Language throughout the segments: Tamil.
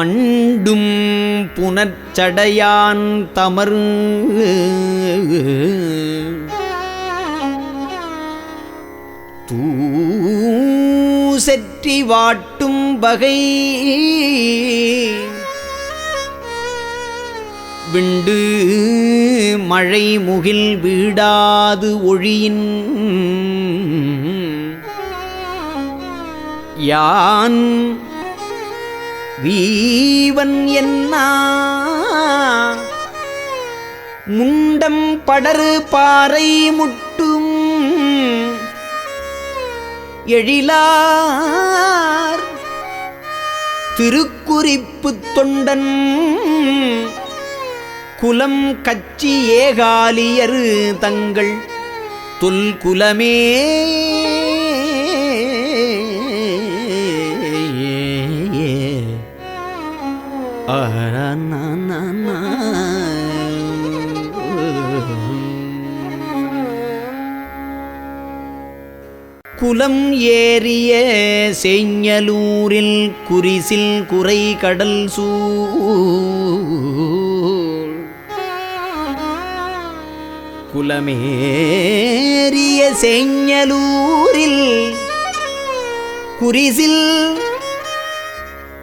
மண்டும் புனச்சடையான் தமர் தூசெற்றி வாட்டும் வகை. விண்டு மழை முகில் வீடாது ஒழியின். யான் வீவன் என்னா? முண்டம் படரு பாறை முட்டும் எழிலார். திருக்குறிப்பு தொண்டன் குலம் கச்சி ஏகாலியரு தங்கள் தொல்குலமே. குலம் ஏறிய செஞ்சலூரில் குறிசில் குறை கடல் சூழ். குலமேறிய செஞ்சலூரில் குறிசில்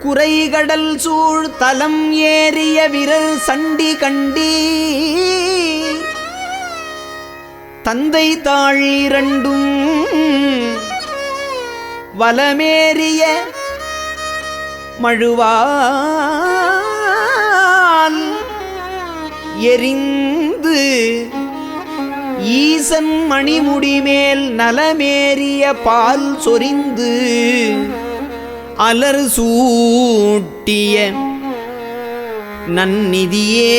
குறைகடல் சூழ் தலம் ஏறிய விரல் சண்டி கண்டி. தந்தை தாழ் இரண்டும் வலமேறிய மழுவால் எரிந்து ஈசன் மணிமுடிமேல் நலமேறிய பால் சொரிந்து. அலர் சூட்டிய நன்னிதியே.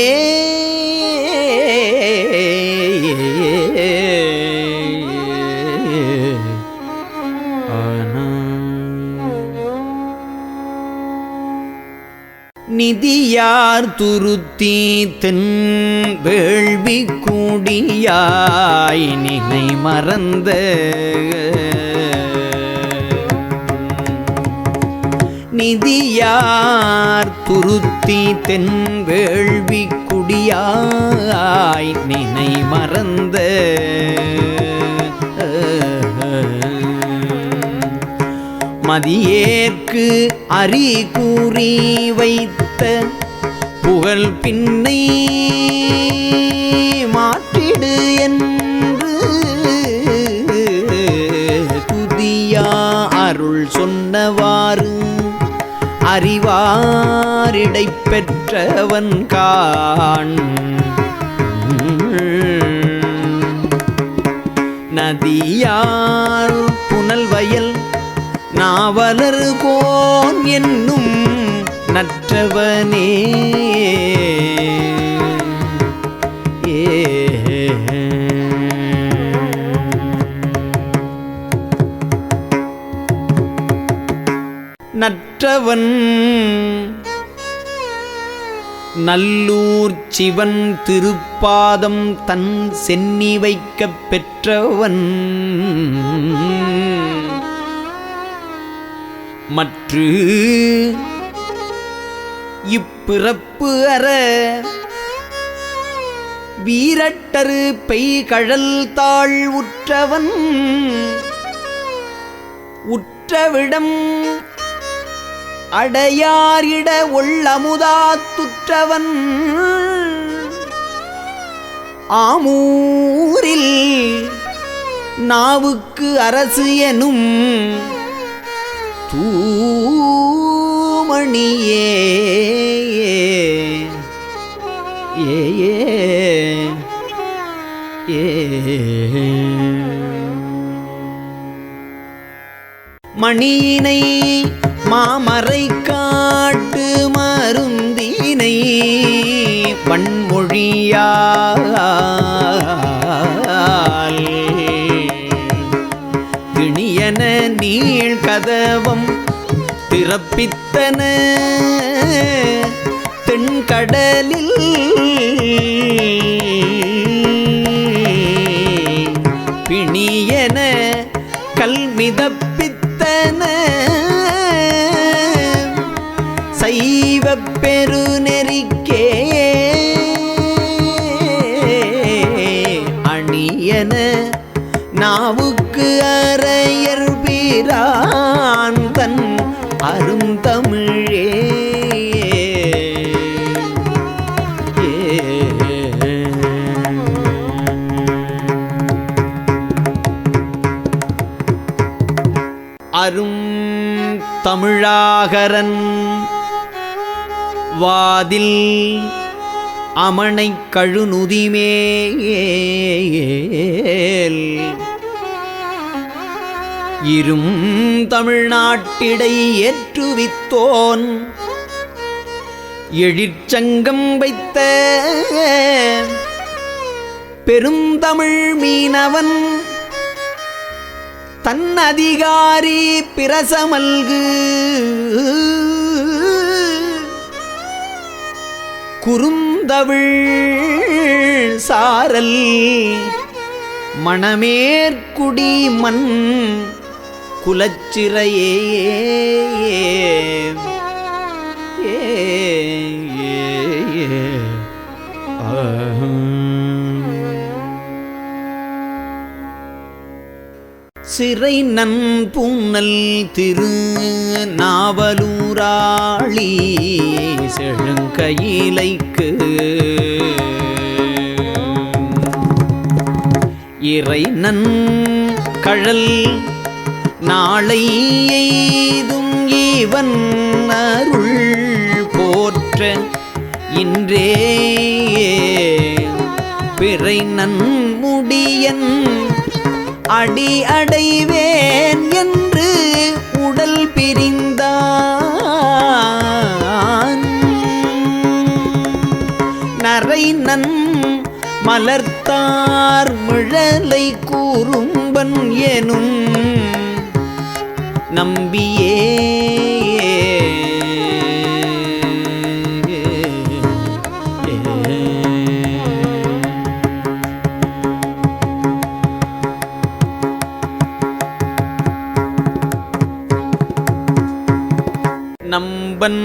நிதியார் துருத்தி தென் வேள்வி கூடியாய் நினை மறந்த நிதியார் துருத்தி தென் வேள்வி குடியாய் நினை மறந்த. மதியேற்கு அறி கூறி வைத்த புகழ் பின்னை அறிவாரிடை பெற்றவன் காண். நதியார் புனல் வயல் நாவலர் கோன் என்னும் நற்றவனே. கற்றவன் நல்லூர் சிவன் திருப்பாதம் தன் சென்னி வைக்கப் பெற்றவன். மற்று இப்பிறப்பு அற வீரட்டரு பெய்கழல் தாழ் உற்றவன். உற்றவிடம் அடையாரிட உள்ளமுதாத்துற்றவன் ஆமூரில் நாவுக்கு அரசு எனும் தூமணியே. ஏ ஏ. மணியினை மாமரை காட்டு மருந்தினை வன்மொழியால். கிணியன நீள் கதவம் திறப்பித்தன தென்கடலில். பிணியன கல் தமிழாகரன். வாதில் அமனை கழுநுதிமேல். இரும் தமிழ்நாட்டிடை ஏற்றுவித்தோன். எழிற்சங்கம் வைத்த பெருந்தமிழ் மீனவன். தன் அதிகாரி பிரசமல்கு. குறுந்தவிழ் சாரல் மணமேற்குடி மண் குலச்சிறையே. ஏ, சிறை நன்பூனல் திரு நாவலூராளி செழுங்கையிலைக்கு. இறை நன் கழல் நாளை எய்தும் ஈவன் அருள் போற்ற இன்றே. பிறை நன்முடியன் அடி அடைவேன் என்று உடல் பிரிந்தான். நரை நன் மலர்த்தார் மிழலை கூறும்பன் எனும் நம்பியே. நம்பன்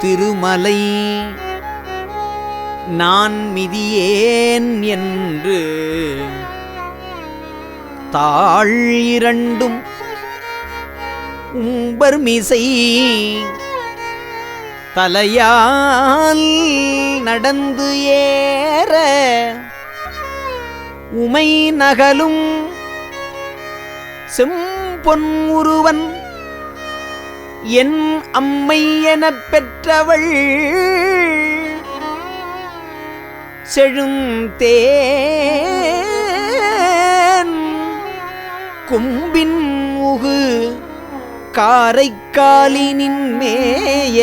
திருமலை. நான் மிதியேன் என்று தாழ் இரண்டும் உம்பர் மிசை. தலையால் நடந்து ஏற உமை நகலும் செம்பொன் உருவன் என் அம்மை எனப் பெற்றவள். செழுந்தேன் கும்பின் உகு காரைக்காலினின் மேய.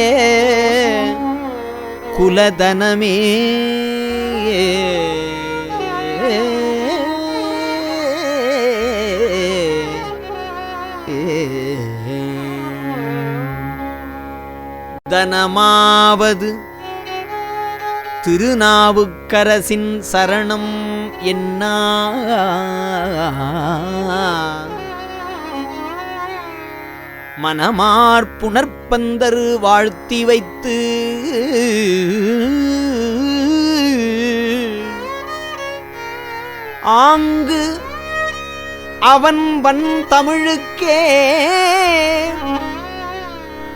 குலதனமே தனமாவது திருநாவுக்கரசின் சரணம் என்ன? மனமார்புணர்பந்தரு வாழ்த்தி வைத்து ஆங்கு அவன் வன் தமிழுக்கே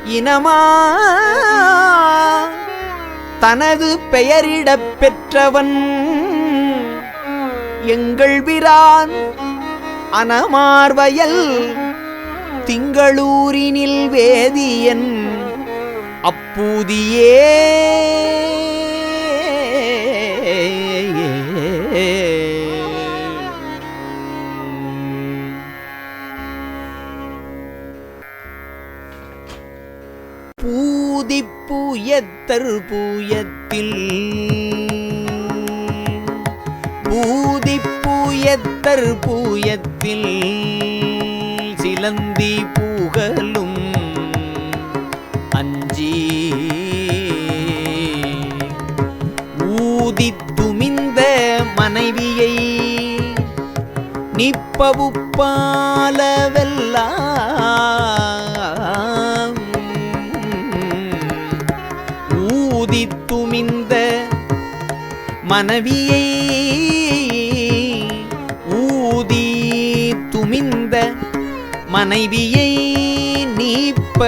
இனமா? தனது பெயரிடப் பெற்றவன் எங்கள் பிரான் அனமார்வயல் திங்களூரினில் வேதியன் அப்பூதியே. பூயத்தில். பூதி பூயத்தர் பூயத்தில். சிலந்தி பூகலும் அஞ்சி. ஊதி துமிந்த மனைவியை நிப்பவுப்பாலவெல்லாம் மனைவியை ஊதி துமிந்த மனைவியை நீப்ப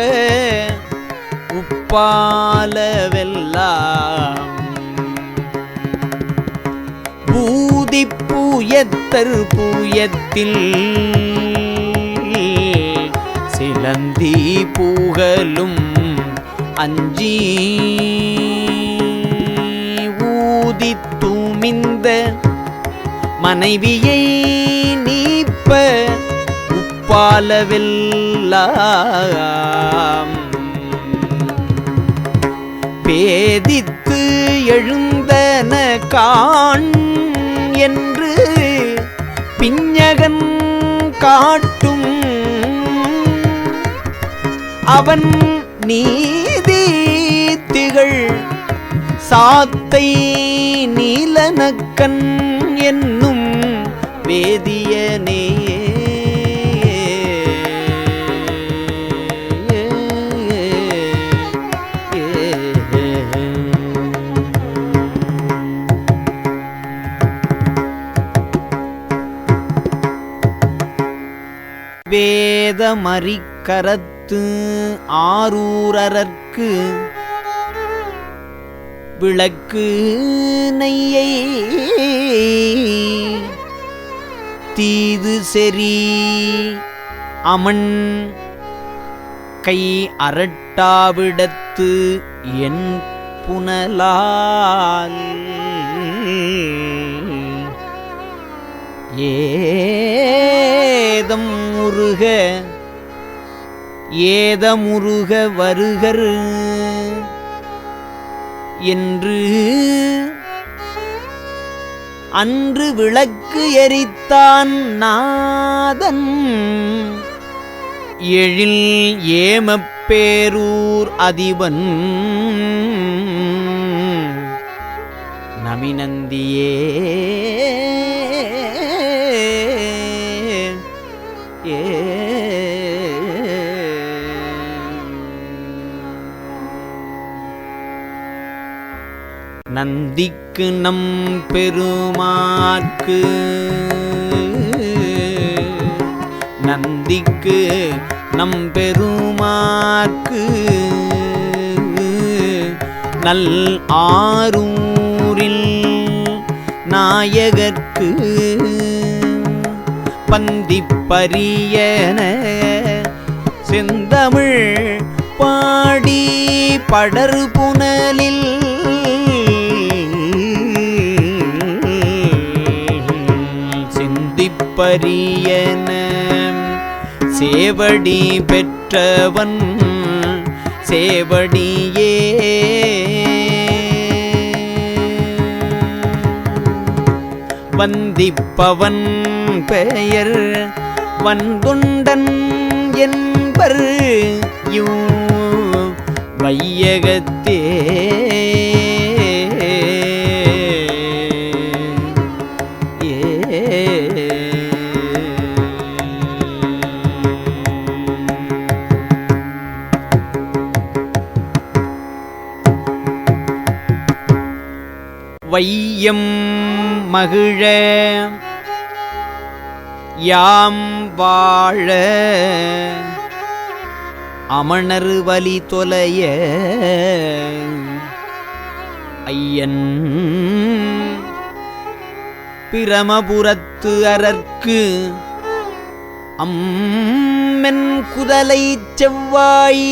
உப்பாலவெல்லாம். பூதி பூயத்தர் பூயத்தில் சிலந்தி பூகலும் அஞ்சீ தூமிந்த மனைவியை நீப்ப உப்பாலவெல்லாம். பேதித்து எழுந்தன காண் என்று பிஞ்சகன் காட்டும். அவன் நீதி திகழ் சாத்தை நீலனக்கன் என்னும் வேதியனே வேதமறிக்கரத்து ஆரூரர்க்கு விளக்கு நெய்யை தீது செறி அமன் கை அரட்டாவிடத்து என் புனலால் ஏதம் முருக ஏதமுருக வருகர் என்று. அன்று விளக்கு எரித்தான் நாதன். எழில் ஏமப்பேரூர் அதிபன். நமினந்தியே நந்திக்கு நம் பெருமாற்கு நந்திக்கு நம் பெருமாற்கு நல் ஆரூரில் நாயகர்க்கு. பந்திப்பரியன செந்தமிழ் பாடி படர் புனலில் சிந்திப்பரியன சேவடி பெற்றவன் சேவடியே. வந்திப்பவன் பெயர் வன்குண்டன் என்பர். யூ வையகத்தே வையம் மகிழ யாம் வாழ அமணர் வலி தொலைய ஐயன் பிரமபுரத்து அரற்கு அம்மென் குதலை செவ்வாய்.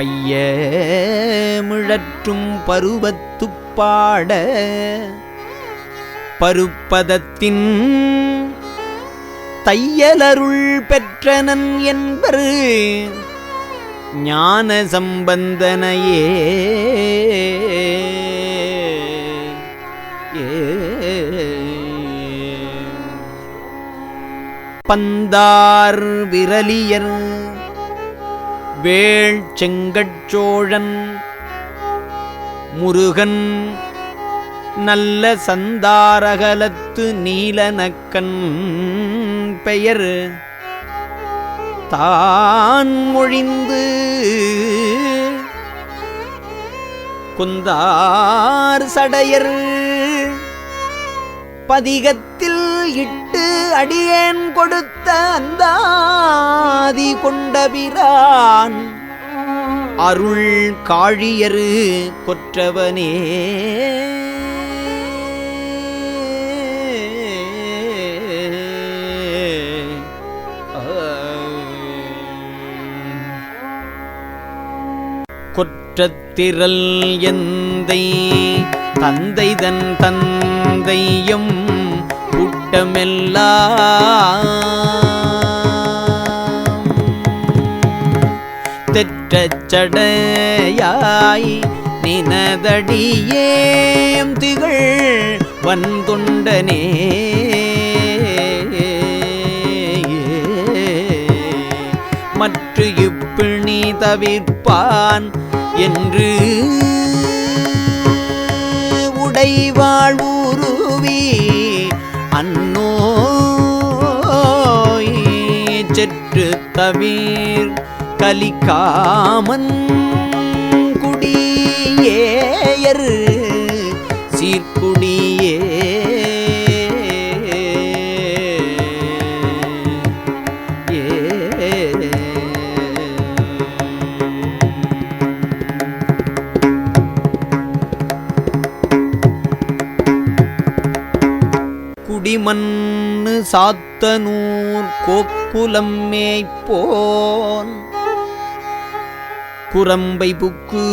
பைய மிழற்றும் பருவத்துப்பாட பருப்பதத்தின் தையலருள் பெற்றனன் என்பர் ஞான சம்பந்தனையே. பந்தார் விரலியர் வேள் செங்கட்சோழன் முருகன் நல்ல சந்தாரகலத்து நீலனக்கன் பெயர். தான் மொழிந்து குந்தார் சடையர். பதிகத்தில் இட்டு அடியேன் கொடுத்த அந்தாதி கொண்டபிரான். அருள் காழியரு கொற்றவனே. கொற்றத்திரல் எந்தை தந்தை தன் தந்தையும் கூட்டமெல்லாம் தெற்றச்சடையாய் நினதடியேம் திகழ் வன்தொண்டனே மற்ற இப்பிணி தவிர்ப்பான் என்று உடைவாழ்வுருவீ அன்னோய் செற்று தவிர் கலிக்காமன் குடியேயர் சீர்குடியே குடிமண்ணு சாத்தனூர் கோக்குலம் மேய்ப்போன். குரம்பை புக்கு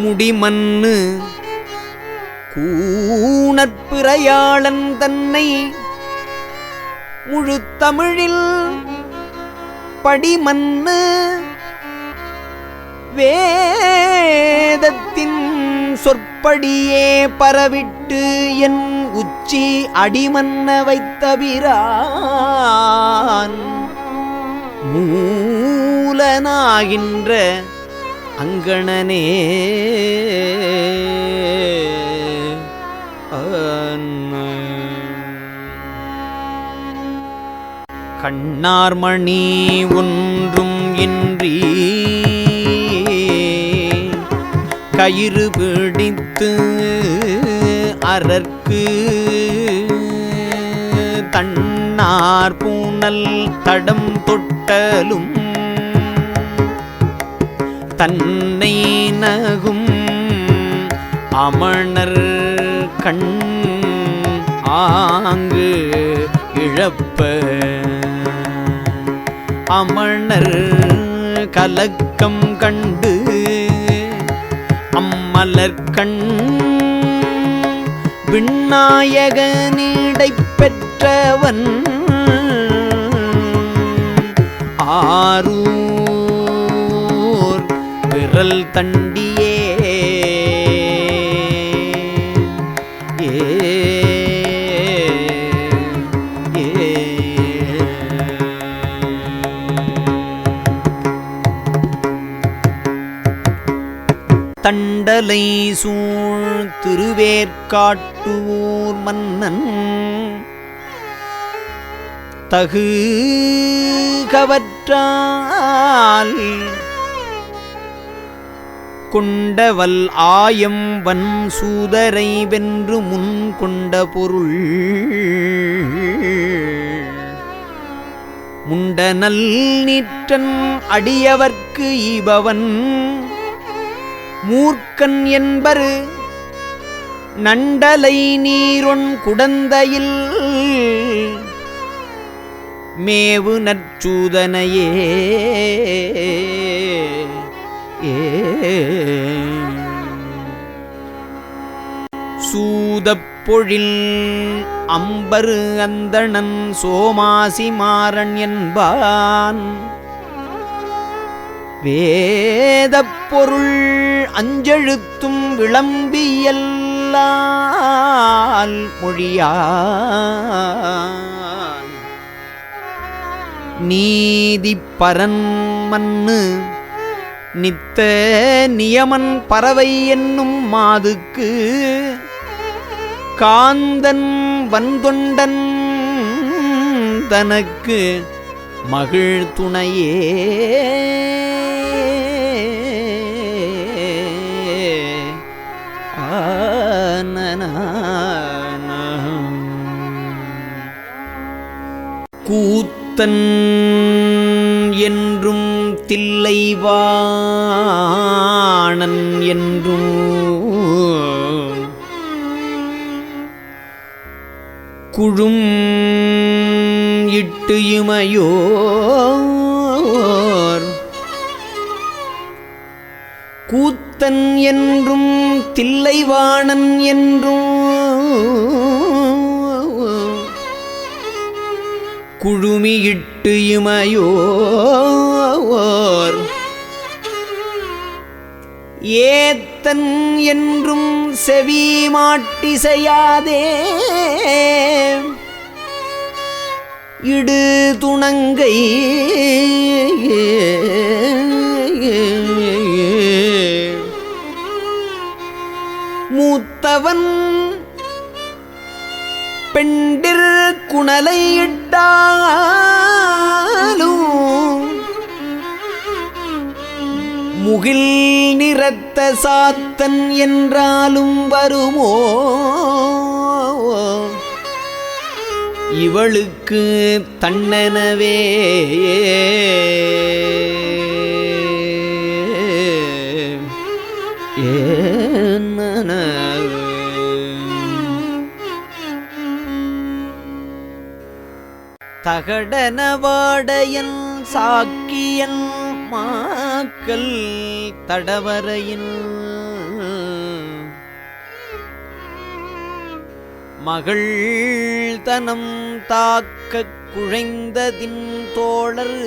முடிமண்ணு கூணற்பிறையாளன் தன்னை முழு தமிழில் படிமண்ணு வேத சொற்படியே பரவிட்டு என் உச்சி அடிமன்ன வைத்தபிரான். மூலனாகின்ற அங்கணனே. கண்ணார்மணி ஒன்றும் இன்றி கயிறு பிடித்து அரற்கு தன்னார் பூனல் தடம் தொட்டலும் தன்னை நகும் அமணர் கண் ஆங்கு இழப்ப அமணர் கலக்கம் கண்டு மலர்கண் கண். பெற்றவன். ஆரூர் விரல் தண்டி தண்டலை சூழ் திருவேற்காட்டூர் மன்னன். தகு கவற்றால் கொண்டவல் ஆயம் வன் சூதரை வென்று முன் கொண்ட பொருள். முண்டனல் நீற்றன் அடியவர்க்கு ஈபவன். மூர்க்கன் என்பரு நண்டலை நீரொன் குடந்தையில் மேவு நற்சூதனையே சூதப்பொழில் அம்பரு அந்தணன் சோமாசி மாறன் என்பான். வேதப் பொருள் அஞ்செழுத்தும் விளம்பியல்லால் மொழியான். நீதி பரன் நித்த நியமன் பறவை என்னும் மாதுக்கு காந்தன் வன்தொண்டன் தனக்கு மகிழ் துணையே கூத்தன் என்றும் தில்லைவாணன் என்றும். குழும் இட்டு இமையோர். கூத்தன் என்றும் தில்லைவாணன் என்றும். குழுமியிட்டு இமையோர். ஏத்தன் என்றும் செவி மாட்டிசையாதே. இடு துணங்கை. மூத்தவன் பெண்ட குணலை இட்டாலும் முகில் நிறத்த சாத்தன் என்றாலும் வருமோ? இவளுக்கு தன்னனவே. தகடனவாடையன் சாக்கியன் மாக்கல் தடவரையின். மகள் தனம் தாக்க குழைந்ததின் தோழர்.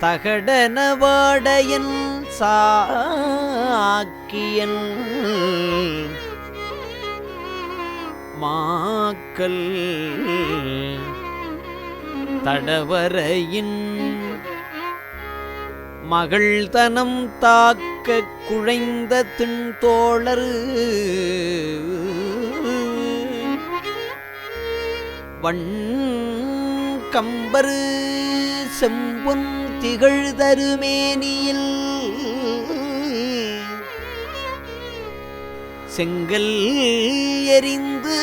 தகடனவாடையன் சாக்கியன். மாக்கல் தடவரையின் மகள் தனம் தாக்க குழைந்த திண்தோழர். வண் கம்பரு செம்பொன் திகழ்தருமேனியில். செங்கல் எரிந்து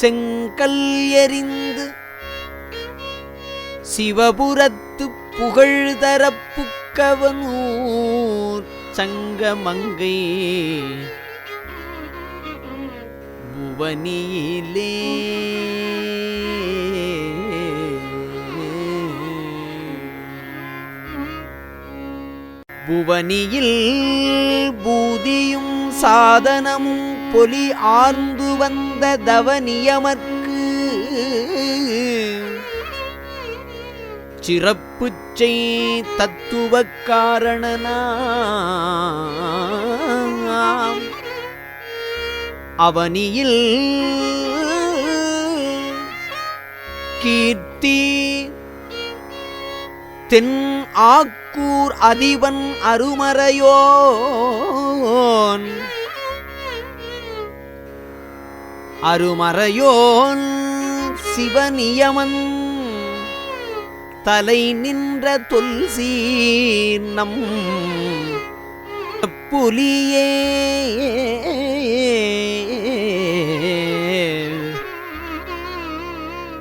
செங்கல் எரிந்து சிவபுரத்து புகழ் தரப்புக்கவனூர் சங்கமங்கை புவனியிலே. புவனியில் பூதியும் சாதனமும் பொலி ஆர்ந்து வந்த தவனியமர்க்கு. சிறப்பு செய் தத்துவ காரணனாம். அவனியில் கீர்த்தி தென் ஆக்கூர் அதிபன் அருமறையோன். அருமறையோன் சிவநியமன் தலை நின்ற தொல்சீர் நம் புலியே.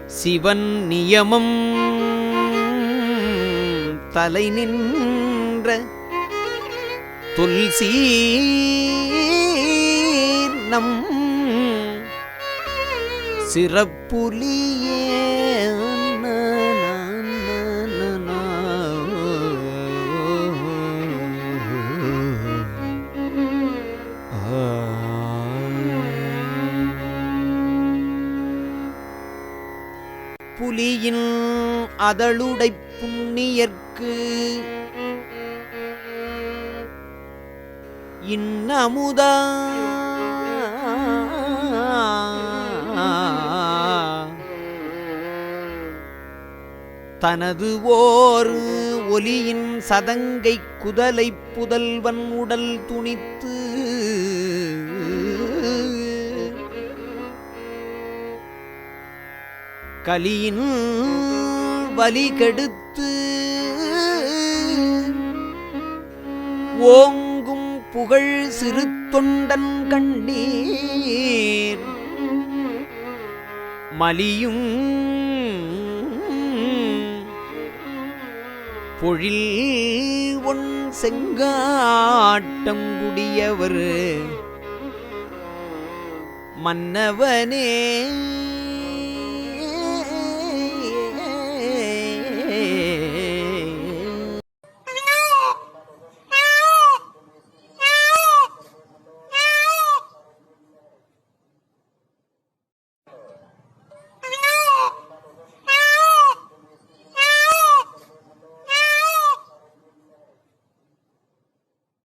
சிவன் நியமம் தலை நின்ற துல்சி நம் சிறப்புலியே. நா, நா, நா, புலியின் அதழுடை நமக்கு இன்னமுதா தனது ஓரு ஒலியின் சதங்கை குதலை புதல்வன் உடல் துணித்து. கலியின் வலி கெடுத்து. ஓங்கும் புகழ் சிறு தொண்டன் கண்டீர் மலியும் பொழில் ஒன் செங்காட்டம் குடியவர். மன்னவனே